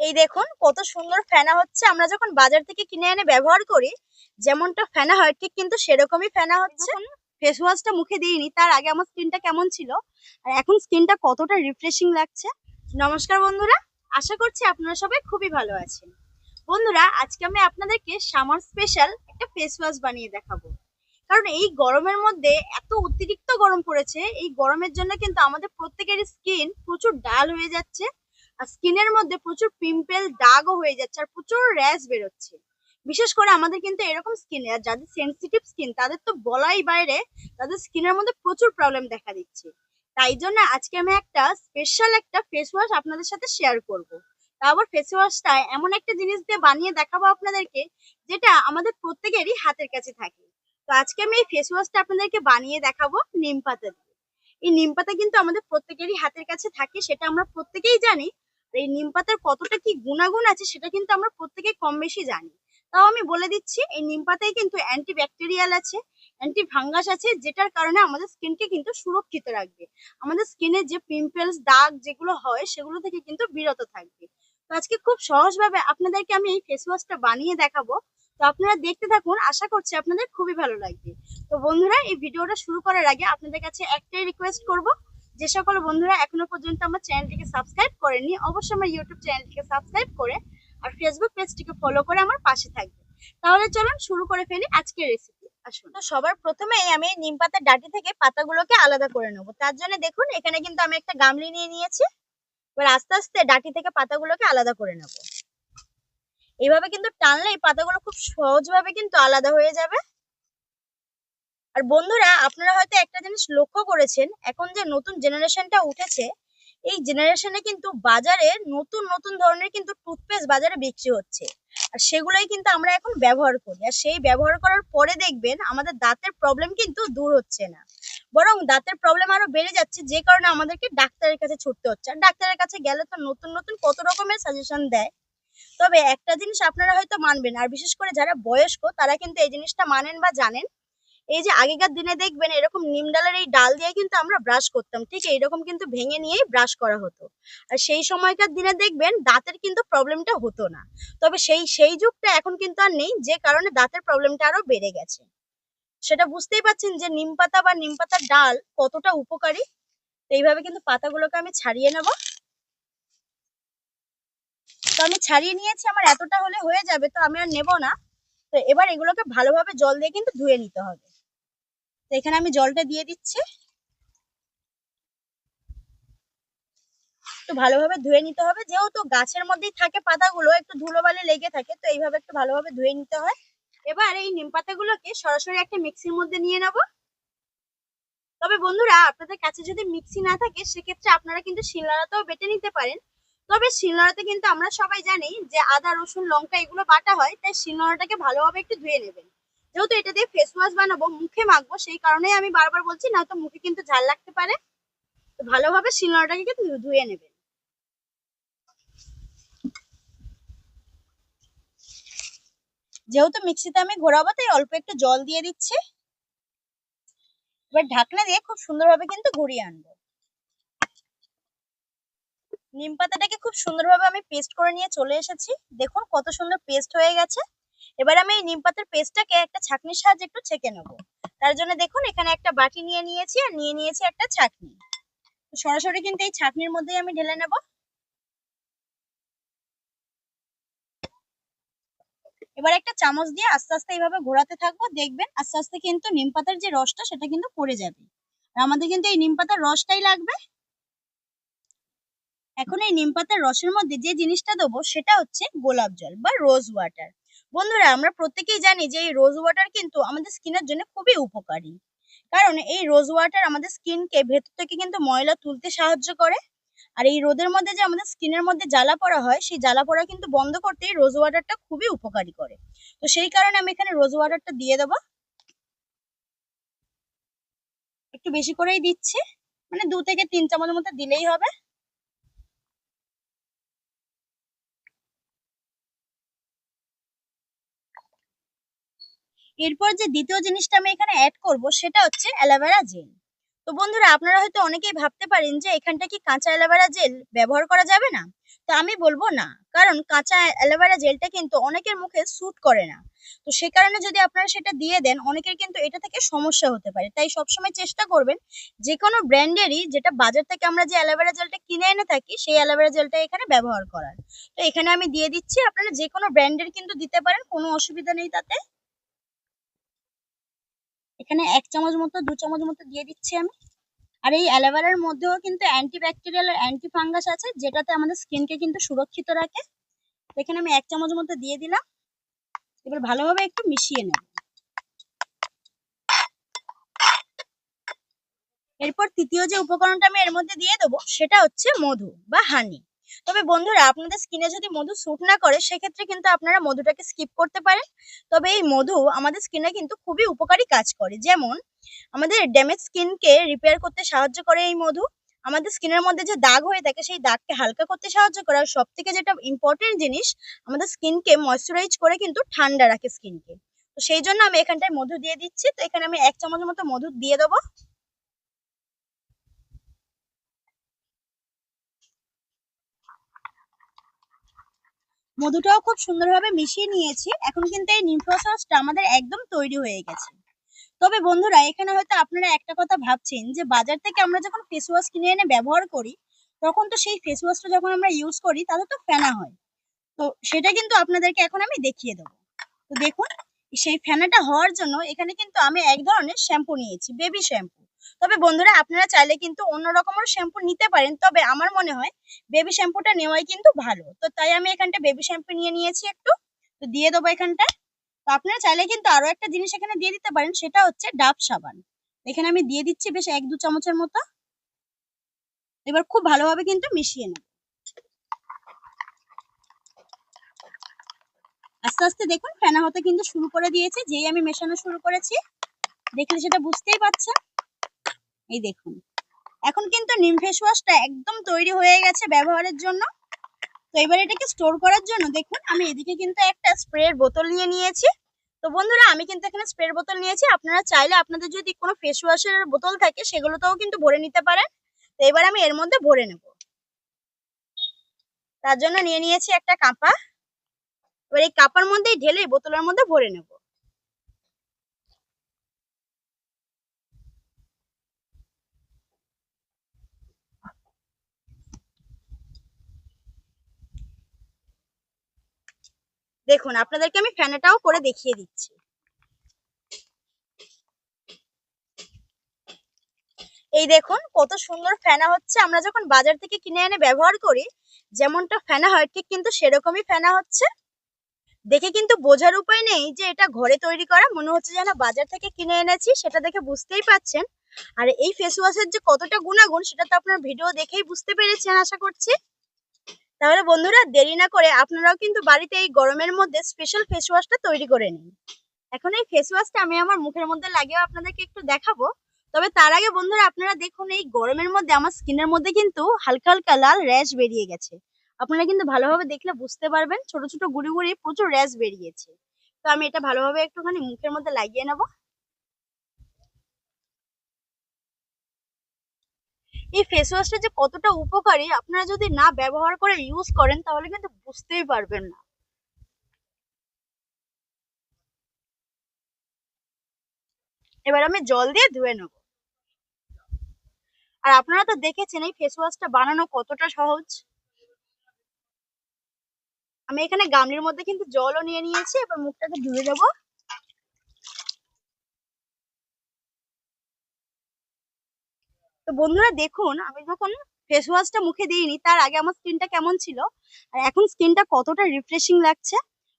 এই দেখুন কত সুন্দর ফেনা হচ্ছে। আমরা যখন বাজার থেকে কিনে এনে ব্যবহার করি যেমনটা ফেনা হয় ঠিক কিন্তু সেরকমই ফেনা হচ্ছে। ফেস ওয়াশটা মুখে দিইনি তার আগে আমার স্কিনটা কেমন ছিল? আর এখন স্কিনটা কতটা রিফ্রেশিং লাগছে? নমস্কার বন্ধুরা আশা করছি আপনারা সবাই খুবই ভালো আছেন। বন্ধুরা আজকে আমি আপনাদেরকে সামার স্পেশাল একটা ফেস ওয়াশ বানিয়ে দেখাবো। কারণ এই গরমের মধ্যে এত অতিরিক্ত গরম পড়েছে এই গরমের জন্য কিন্তু আমাদের প্রত্যেকেরই স্কিন প্রচুর ডাল হয়ে যাচ্ছে। স্কিনের মধ্যে প্রচুর পিম্পল দাগও হয়ে যাচ্ছে আর প্রচুর র্যাশ বেরোচ্ছে। বিশেষ করে আমাদের কিন্তু এরকম স্কিন আর যাদের সেনসিটিভ স্কিন তাদের তো বলাই বাইরে, তাদের স্কিনের মধ্যে প্রচুর প্রবলেম দেখা দিচ্ছে। তাই জন্য আজকে আমি একটা স্পেশাল একটা ফেস ওয়াশ আপনাদের সাথে শেয়ার করব। তারপর ফেস ওয়াশটা এমন একটা জিনিস দিয়ে বানিয়ে দেখাবো আপনাদেরকে, যেটা আমাদের প্রত্যেকেরই হাতের কাছে থাকে। তো আজকে আমি এই ফেস ওয়াশটা আপনাদেরকে বানিয়ে দেখাবো নিম পাতা দিয়ে। এই নিম পাতা কিন্তু আমাদের প্রত্যেকেরই হাতের কাছে থাকে, সেটা আমরা প্রত্যেকেই জানি। এই নিম পাতার কতটা কি গুণাগুণ আছে সেটা কিন্তু আমরা প্রত্যেকে কম বেশি জানি। তাও আমি বলে দিচ্ছি, এই নিম পাতায় কিন্তু অ্যান্টি ব্যাকটেরিয়াল আছে অ্যান্টি ফাঙ্গাস আছে, যেটার কারণে আমাদের স্কিনকে কিন্তু সুরক্ষিত রাখবে। আমাদের স্কিনে যে পিম্পলস দাগ যেগুলো হয়, সেগুলো থেকে কিন্তু বিরত থাকবে। তো আজকে খুব সহজভাবে আপনাদেরকে আমি এই ফেস ওয়াশটা বানিয়ে দেখাবো। তো আপনারা দেখতে থাকুন, আশা করছি আপনাদের খুবই ভালো লাগবে। তো বন্ধুরা, এই ভিডিওটা শুরু করার আগে আপনাদের কাছে একটাই রিকোয়েস্ট করব যে সকল বন্ধুরা এখনও পর্যন্ত আমার চ্যানেলটিকে সাবস্ক্রাইব করেনি, অবশ্যই আমার ইউটিউব চ্যানেলটিকে সাবস্ক্রাইব করে আর ফেসবুক পেজটিকে ফলো করে আমার পাশে থাকবে। তাহলে চলুন শুরু করে ফেলি আজকের রেসিপি আসুন। তো সবার প্রথমে আমি নিম পাতার ডাটি থেকে পাতাগুলোকে আলাদা করে নেব। তার জন্য দেখুন, এখানে কিন্তু আমি একটা গামলি নিয়ে নিয়েছি। এবার আস্তে আস্তে ডাটি থেকে পাতাগুলোকে আলাদা করে নেব। এইভাবে কিন্তু টানলে এই পাতাগুলো খুব সহজভাবে কিন্তু আলাদা হয়ে যাবে। আর বন্ধুরা, আপনারা হয়তো একটা জিনিস লক্ষ্য করেছেন, এখন যে নতুন জেনারেশনটা উঠেছে, এই জেনারেশনে কিন্তু বাজারে নতুন নতুন ধরনের কিন্তু টুথপেস্ট বাজারে বিক্রি হচ্ছে। আর সেগুলোই কিন্তু আমরা এখন ব্যবহার করি। আর সেই ব্যবহার করার পরে দেখবেন, আমাদের দাঁতের প্রবলেম কিন্তু দূর হচ্ছে না। বরং দাঁতের প্রবলেম আরও বেড়ে যাচ্ছে, যে কারণে আমাদেরকে ডাক্তারের কাছে ছুটতে হচ্ছে। আর ডাক্তারের কাছে গেলে তো নতুন নতুন কত রকমের সাজেশন দেয়। তবে একটা জিনিস আপনারা হয়তো মানবেন, আর বিশেষ করে যারা বয়স্ক, তারা কিন্তু এই জিনিসটা মানেন বা জানেন। এই যে আগেকার দিনে দেখবেন এরকম নিম ডালের এই ডাল দিয়ে কিন্তু আমরা ব্রাশ করতাম, ঠিক এইরকম কিন্তু ভেঙে নিয়েই ব্রাশ করা হতো। আর সেই সময়কার দিনে দেখবেন দাঁতের কিন্তু প্রবলেমটা হতো না। তবে সেই সেই যুগটা এখন কিন্তু আর নেই, যে কারণে দাঁতের প্রবলেমটা আরও বেড়ে গেছে। সেটা বুঝতেই পাচ্ছেন যে নিম পাতা বা নিম পাতার ডাল কতটা উপকারী? এইভাবে কিন্তু পাতাগুলোকে আমি ছাড়িয়ে নেব। তো আমি ছাড়িয়ে নিয়েছি, আমার এতটা হলে হয়ে যাবে, তো আমি আর নেব না। তো এবার এগুলোকে ভালোভাবে জল দিয়ে কিন্তু ধুয়ে নিতে হবে। তো এখানে আমি জলটা দিয়ে দিচ্ছি। একটু ভালোভাবে ধুয়ে নিতে হবে। যেহেতু গাছের মধ্যেই থাকে পাতাগুলো, একটু ধুলোবালি লেগে থাকে, তো এইভাবে একটু ভালোভাবে ধুয়ে নিতে হয়। এবার এই নিম পাতাগুলোকে সরাসরি একটা মিক্সির মধ্যে নিয়ে নেব। তবে বন্ধুরা, আপনাদের কাছে যদি মিক্সি না থাকে, সেক্ষেত্রে আপনারা কিন্তু শিলনোড়াতেও বেটে নিতে পারেন। তবে শিলনোড়াতে কিন্তু আমরা সবাই জানি যে আদা, রসুন, লঙ্কা এগুলো বাটা হয়, তাই শিলনোড়াটাকে ভালোভাবে একটু ধুয়ে নেবেন। যেহেতু এটা দিয়ে ফেস ওয়াশ বানাবো, মুখে মাখবো, সেই কারণেই আমি বারবার বলছি না তো মুখে কিন্তু ঝাল লাগতে পারে। তো ভালোভাবে শিলনোড়াটাকে কিন্তু ধুয়ে নেবেন যেহেতু মিক্সিতে আমি ঘোরাবো, তাই অল্প একটু জল দিয়ে দিচ্ছি। এবার ঢাকনা দিয়ে খুব সুন্দরভাবে কিন্তু ঘুরিয়ে আনব। নিম পাতাটাকে খুব সুন্দরভাবে আমি পেস্ট করে নিয়ে চলে এসেছি। দেখুন কত সুন্দর পেস্ট হয়ে গেছে। এবার আমি এই নিম পাতার পেস্টটাকে একটা ছাঁকনির সাহায্যে একটু ছেঁকে নেব। তার জন্য দেখুন, এখানে একটা বাটি নিয়ে নিয়েছি আর নিয়ে নিয়েছি একটা ছাঁকনি। সরাসরি কিন্তু এই ছাঁকনির মধ্যেই আমি ঢেলে নেব। এবার একটা চামচ দিয়ে আস্তে আস্তে এইভাবে ঘোরাতে থাকব। দেখবেন আস্তে আস্তে কিন্তু নিম পাতার যে রসটা, সেটা কিন্তু পড়ে যাবে। আর আমাদের কিন্তু এই নিম পাতার রসটাই লাগবে। এখন এই নিম পাতার রসের মধ্যে যে জিনিসটা দেবো, সেটা হচ্ছে গোলাপ জল বা রোজ ওয়াটার। বন্ধুরা, আমরা প্রত্যেকেই জানি যে এই রোজ ওয়াটার কিন্তু আমাদের স্কিনের জন্য খুবই উপকারী। কারণ এই রোজ ওয়াটার আমাদের স্কিনকে ভেতর থেকে কিন্তু ময়লা তুলতে সাহায্য করে। আর এই রোদের মধ্যে যে আমাদের স্কিনের মধ্যে জ্বালা পড়া হয়, সেই জ্বালা পড়া কিন্তু বন্ধ করতে এই রোজ ওয়াটারটা খুবই উপকারী করে। তো সেই কারণে আমি এখানে রোজ ওয়াটারটা দিয়ে দেবো। একটু বেশি করেই দিচ্ছি। মানে দু থেকে তিন চামচ মতো দিলেই হবে। এরপর যে দ্বিতীয় জিনিসটা আমি এখানে অ্যাড করব, সেটা হচ্ছে অ্যালোভেরা জেল তো বন্ধুরা, আপনারা হয়তো অনেকেই ভাবতে পারেন যে এখানটা কি কাঁচা অ্যালোভেরা জেল ব্যবহার করা যাবে না? তো আমি বলব না, কারণ কাঁচা অ্যালোভেরা জেলটা কিন্তু অনেকের মুখে স্যুট করে না। তো সে কারণে যদি আপনারা সেটা দিয়ে দেন, অনেকের কিন্তু এটা থেকে সমস্যা হতে পারে। তাই সবসময় চেষ্টা করবেন যে কোনো ব্র্যান্ডেরই যেটা বাজার থেকে আমরা যে অ্যালোভেরা জেলটা কিনে এনে থাকি, সেই অ্যালোভেরা জেলটা এখানে ব্যবহার করার। তো এখানে আমি দিয়ে দিচ্ছি, আপনারা যে কোনো ব্র্যান্ডের কিন্তু দিতে পারেন, কোনো অসুবিধা নেই তাতে। এখানে এক চামচ মতো, দু চামচ মতো দিয়ে দিচ্ছি আমি। আর এই অ্যালোভেরার মধ্যেও কিন্তু অ্যান্টিব্যাকটেরিয়াল আর অ্যান্টি ফাঙ্গাস আছে, যেটাতে আমাদের স্কিনকে কিন্তু সুরক্ষিত রাখে। এখানে আমি এক চামচ মতো দিয়ে দিলাম। এবার ভালোভাবে একটু মিশিয়ে নেব। এরপর তৃতীয় যে উপকরণটা আমি এর মধ্যে দিয়ে দেবো, সেটা হচ্ছে মধু বা হানি তবে বন্ধুরা, আপনাদের স্কিনে যদি মধু স্যুট না করে, সেক্ষেত্রে কিন্তু আপনারা মধুটাকে স্কিপ করতে পারেন। তবে এই মধু আমাদের স্কিনে কিন্তু খুবই উপকারী কাজ করে। যেমন, আমাদের ড্যামেজ স্কিনকে রিপেয়ার করতে সাহায্য করে এই মধু। আমাদের স্কিনের মধ্যে যে দাগ হয়ে থাকে, সেই দাগকে হালকা করতে সাহায্য করে। আর সব থেকে যেটা ইম্পর্টেন্ট জিনিস, আমাদের স্কিনকে ময়শ্চারাইজ করে কিন্তু ঠান্ডা রাখে স্কিনকে তো সেই জন্য আমি এখানটায় মধু দিয়ে দিচ্ছি। তো এখানে আমি এক চামচ মতো মধু দিয়ে দেবো। মধুটাও খুব সুন্দরভাবে মিশিয়ে নিয়েছি। এখন কিন্তু এই নিমফ্রো সসটা আমাদের একদম তৈরি হয়ে গেছে। তবে বন্ধুরা, এখানে হয়তো আপনারা একটা কথা ভাবছেন যে বাজার থেকে আমরা যখন ফেস ওয়াশ কিনে এনে ব্যবহার করি, তখন তো সেই ফেস ওয়াশটা যখন আমরা ইউজ করি, তাতে তো ফেনা হয়। তো সেটা কিন্তু আপনাদেরকে এখন আমি দেখিয়ে দেবো। তো দেখুন, সেই ফেনাটা হওয়ার জন্য এখানে কিন্তু আমি এক ধরনের শ্যাম্পু নিয়েছি বেবি শ্যাম্পু তবে বন্ধুরা, আপনারা চাইলে কিন্তু অন্য রকমের শ্যাম্পু নিতে পারেন। তবে আমার মনে হয় বেবি শ্যাম্পুটা নেওয়াই কিন্তু ভালো। তো তাই আমি এখানটা বেবি শ্যাম্পু নিয়ে নিয়েছি একটু। তো দিয়ে দেবো এখানটা তো আপনারা চাইলে কিন্তু আরও একটা জিনিস এখানে দিয়ে দিতে পারেন, সেটা হচ্ছে ডাব সাবান। এখানে আমি দিয়ে দিচ্ছি বেশ এক দু চামচের মতো। এবার খুব ভালোভাবে কিন্তু মিশিয়ে নেব। আস্তে আস্তে দেখুন, ফেনা হতে কিন্তু শুরু করে দিয়েছে। যেই আমি মেশানো শুরু করেছি, দেখলে সেটা বুঝতেই পারছেন। এই দেখুন। এখন কিন্তু নিম ফেস ওয়াশটা একদম তৈরি হয়ে গেছে ব্যবহারের জন্য। তো এবার এটাকে স্টোর করার জন্য দেখুন, আমি এদিকে কিন্তু একটা স্প্রের বোতল নিয়ে নিয়েছি। তো বন্ধুরা, আমি কিন্তু এখানে স্প্রের বোতল নিয়েছি। আপনারা চাইলে আপনাদের যদি কোনো ফেস ওয়াশের বোতল থাকে, সেগুলোতেও কিন্তু ভরে নিতে পারেন। তো এবার আমি এর মধ্যে ভরে নেব। তার জন্য নিয়ে নিয়েছি একটা কাপা। এবার এই কাপার মধ্যেই ঢেলে বোতলের মধ্যে ভরে নেব। দেখুন, আপনাদেরকে আমি ফ্যানাটাও করে দেখিয়ে দিচ্ছি। এই দেখুন, কত সুন্দর ফেনা হচ্ছে। আমরা যখন বাজার থেকে কিনে এনে ব্যবহার করি, যেমনটা ফেনা হয়, ঠিক কিন্তু সেরকমই ফেনা হচ্ছে। দেখে কিন্তু বোঝার উপায় নেই যে এটা ঘরে তৈরি করা, মনে হচ্ছে যেন বাজার থেকে কিনে এনেছি, সেটা দেখে বুঝতেই পাচ্ছেন। আর এই ফেস ওয়াশের যে কতটা গুণাগুণ, সেটা তো আপনার ভিডিও দেখেই বুঝতে পেরেছেন, আশা করছি। তাহলে বন্ধুরা দেরি না করে আপনারাও কিন্তু বাড়িতে এই গরমের মধ্যে স্পেশাল ফেস ওয়াশটা তৈরি করে নিন। এখন এই ফেস ওয়াশটা আমি আমার মুখের মধ্যে লাগিয়েও আপনাদেরকে একটু দেখাবো। তবে তার আগে বন্ধুরা আপনারা দেখুন এই গরমের মধ্যে আমার স্কিনের মধ্যে কিন্তু হালকা হালকা লাল র্যাশ বেরিয়ে গেছে। আপনারা কিন্তু ভালোভাবে দেখলে বুঝতে পারবেন ছোট ছোট গুড়ি গুড়ি প্রচুর র্যাশ বেরিয়েছে। তো আমি এটা ভালোভাবে একটুখানি মুখের মধ্যে লাগিয়ে নেব। এই ফেস ওয়াশটা যে কতটা উপকারী, আপনারা যদি না ব্যবহার করে ইউজ করেন, তাহলে কিন্তু বুঝতেই পারবেন না। এবার আমি জল দিয়ে ধুয়ে নেব। আর আপনারা তো দেখেছেন এই ফেস ওয়াশটা বানানো কতটা সহজ। আমি এখানে গামলির মধ্যে কিন্তু জলও নিয়ে নিয়েছি, এবার মুখটাকে ধুয়ে দেবো তো বন্ধুরা দেখুন, আমি যখন ফেস ওয়াশটা মুখে দিইনি, তার আগে আমার স্কিনটা কেমন ছিল? আর এখন স্কিনটা কতটা রিফ্রেশিং লাগছে,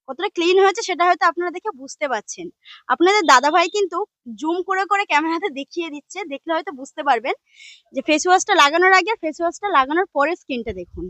কতটা ক্লিন হয়েছে সেটা হয়তো আপনারা দেখে বুঝতে পারছেন। আপনাদের দাদা ভাই কিন্তু জুম করে করে ক্যামেরাতে দেখিয়ে দিচ্ছে, দেখলে হয়তো বুঝতে পারবেন যে ফেস ওয়াশটা লাগানোর আগে ফেস ওয়াশটা লাগানোর পরে স্কিনটা দেখুন।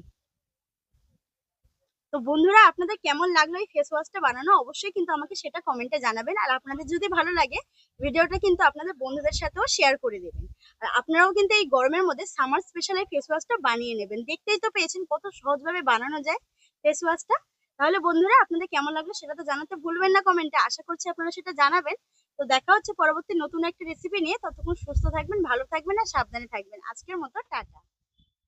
তো বন্ধুরা, আপনাদের কেমন লাগল এই ফেস ওয়াশটা বানানো? অবশ্যই কিন্তু আমাকে সেটা কমেন্টে জানাবেন। আর আপনাদের যদি ভালো লাগে ভিডিওটা কিন্তু আপনাদের বন্ধুদের সাথেও শেয়ার করে দেবেন। আর আপনারাও কিন্তু এই গরমের মধ্যে সামার স্পেশাল এই ফেস ওয়াশটা বানিয়ে নেবেন। দেখতেই তো পেয়েছেন কত সহজভাবে বানানো যায় ফেস ওয়াশটা তাহলে বন্ধুরা, আপনাদের কেমন লাগল সেটা তো জানাতে ভুলবেন না কমেন্টে আশা করছি আপনারা সেটা জানাবেন। তো দেখা হচ্ছে পরবর্তী নতুন একটা রেসিপি নিয়ে। ততক্ষণ সুস্থ থাকবেন, ভালো থাকবেন আর সাবধানে থাকবেন। আজকের মতো, টাটা।